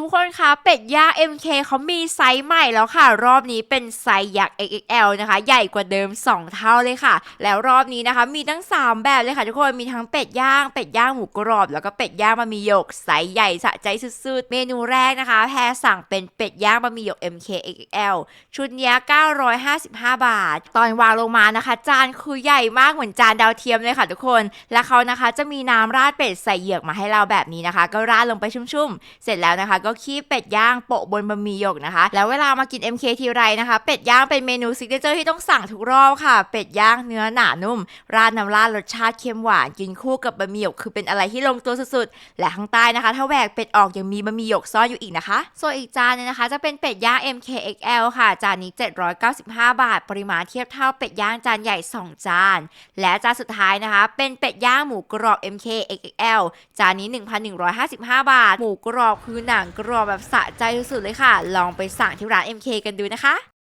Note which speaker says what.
Speaker 1: ทุกคนคะเป็ดย่าง MK เขามีไซส์ใหม่แล้วค่ะ รอบนี้เป็นไซส์ยักษ์ XXL นะคะ ใหญ่กว่าเดิม 2 เท่าเลยค่ะ แล้วรอบนี้นะคะ มีทั้ง 3 แบบเลยค่ะ ทุกคนมีทั้งเป็ดย่าง เป็ดย่างหมูกรอบ แล้วก็เป็ดย่างบะหมี่หยกไซส์ใหญ่สะใจสุดๆ เมนูแรกนะคะ แพรสั่งเป็นเป็ดย่างบะหมี่หยก MK XXL ชุดนี้955 บาท ตอนวางลงมานะคะ จานคือใหญ่มากเหมือนจานดาวเทียมเลยค่ะทุกคน และเขานะคะจะมีน้ำราดเป็ดใส่เหยือกมาให้เราแบบนี้นะคะ ก็ราดลงไปชุ่มๆ เสร็จแล้วนะคะก็คีบเป็ดย่างโปะบนบะหมี่หยกนะคะ แล้วเวลามากิน MK ทีไรนะคะ เป็ดย่างเป็นเมนูซิกเนเจอร์ที่ต้องสั่งทุกรอบค่ะ เป็ดย่างเนื้อหนานุ่ม ราดน้ำราดรสชาติเค็มหวานกินคู่กับบะหมี่หยกคือเป็นอะไรที่ลงตัวสุดๆ และข้างใต้นะคะ ถ้าแหวกเป็ดออกยังมีบะหมี่หยกซ่อนอยู่อีกนะคะ ส่วนอีกจานหนึงนะคะ จะเป็นเป็ดย่าง MKXL ค่ะ จานนี้ 795 บาท ปริมาณเทียบเท่าเป็ดย่างจานใหญ่ 2 จาน และจานสุดท้ายนะคะ เป็นเป็ดย่างหมูกรอบ MKXL จานนี้ 1,155 บาท หมูกรอบคือหนังกรอบแบบสะใจสุดๆเลยค่ะ ลองไปสั่งที่ร้าน MK กันดูนะคะ